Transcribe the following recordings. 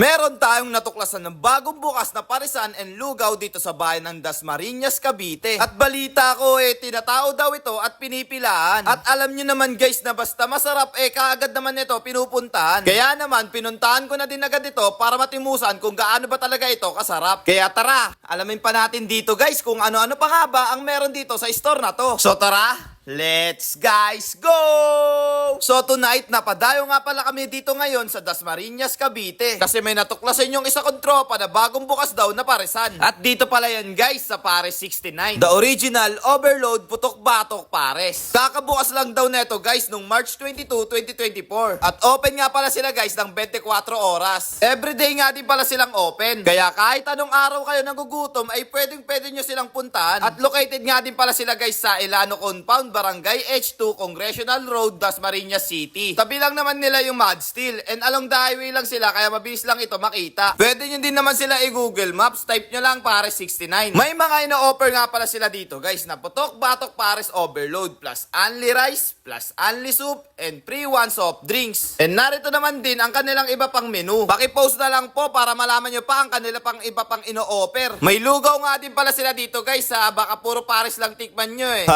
Meron tayong natuklasan ng bagong bukas na parisan and lugaw dito sa bayan ng Dasmariñas, Cavite. At balita ko eh, tinatao daw ito at pinipilaan. At alam nyo naman guys na basta masarap eh kaagad naman ito pinupuntahan. Kaya naman pinuntahan ko na din agad ito para matimusan kung gaano ba talaga ito kasarap. Kaya tara, alamin pa natin dito guys kung ano-ano pa nga ba ang meron dito sa store na to. So tara, Let's guys go! So tonight, napadayo nga pala kami dito ngayon sa Dasmariñas, Cavite. Kasi may natuklasan yung isa kong tropa na bagong bukas daw na paresan. At dito pala yan guys sa Pares 69. The original Overload Putok Batok Pares. Kakabukas lang daw neto guys nung March 22, 2024. At open nga pala sila guys ng 24 oras. Everyday nga din pala silang open. Kaya kahit anong araw kayo nagugutom ay pwedeng pwede nyo silang puntahan. At located nga din pala sila guys sa Ilano Compound, Barangay H2, Congressional Road, Dasmariñas City. Tabi lang naman nila yung Mud Steel and along the highway lang sila kaya mabilis lang ito makita. Pwede nyo din naman sila i-Google Maps, type nyo lang Pares 69. May mga ino-offer nga pala sila dito guys na putok batok Pares overload plus only rice plus only soup and free one soft drinks. And narito naman din ang kanilang iba pang menu. Paki-post na lang po para malaman nyo pa ang kanila pang iba pang ino-offer. May lugaw nga din pala sila dito guys sa baka puro Pares lang tikman nyo eh.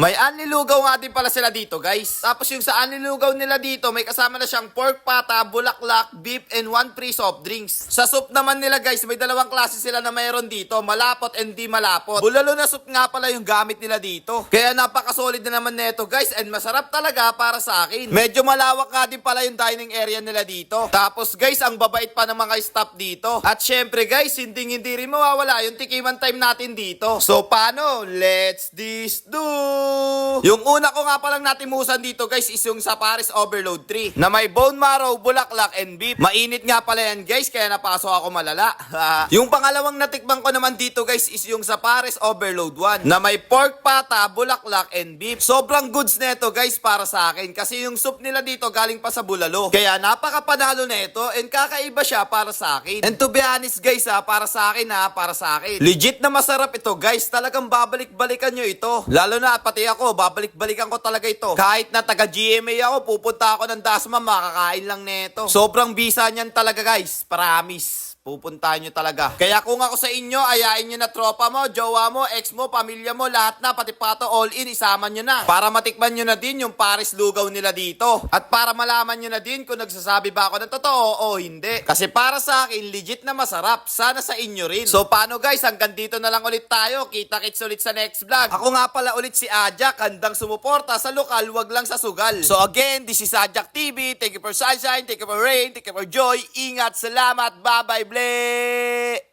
May anlilugaw nga din pala sila dito guys. Tapos yung sa anlilugaw nila dito may kasama na siyang pork pata, bulaklak, beef and one free soft drinks. Sa soup naman nila guys may dalawang klase sila na mayroon dito. Malapot and di malapot. Bulalo na soup nga pala yung gamit nila dito. Kaya napaka-solid na naman neto guys and masarap talaga para sa akin. Medyo malawak nga din pala yung dining area nila dito. Tapos guys ang babait pa ng mga staff dito. At syempre guys hindi hindi rin mawawala yung tikiman time natin dito. So paano? Let's this do! Yung una ko nga palang natimusan dito guys is yung sa Paris Overload 3 na may bone marrow, bulaklak, and beef. Mainit nga pala yan guys kaya napasok ako malala. yung pangalawang natikman ko naman dito guys is yung sa Paris Overload 1 na may pork pata, bulaklak, and beef. Sobrang goods neto guys para sa akin kasi yung soup nila dito galing pa sa bulalo. Kaya napakapanalo neto and kakaiba siya para sa akin. And to be honest guys ha, para sa akin ha, para sa akin. Legit na masarap ito guys. Talagang babalik-balikan nyo ito. Lalo na pati ako, babalik-balikan ko talaga ito. Kahit na taga GMA ako, pupunta ako ng Dasma, makakain lang neto. Sobrang bisa niyan talaga guys. Promise. Pupuntahan nyo talaga. Kaya kung ako sa inyo, ayain nyo na tropa mo, jowa mo, ex mo, pamilya mo, lahat na, pati pato, all in, isama nyo na. Para matikman nyo na din yung Paris lugaw nila dito. At para malaman nyo na din kung nagsasabi ba ako ng totoo o hindi. Kasi para sa akin, legit na masarap. Sana sa inyo rin. So paano guys, hanggang dito na lang ulit tayo. Kita-kits ulit sa next vlog. Ako nga pala ulit si Ajak, handang sumuporta sa lokal, wag lang sa sugal. So again, this is Ajak TV. Thank you for sunshine, thank you for rain, thank you for joy. Ingat, salamat, bye-bye, Lovely.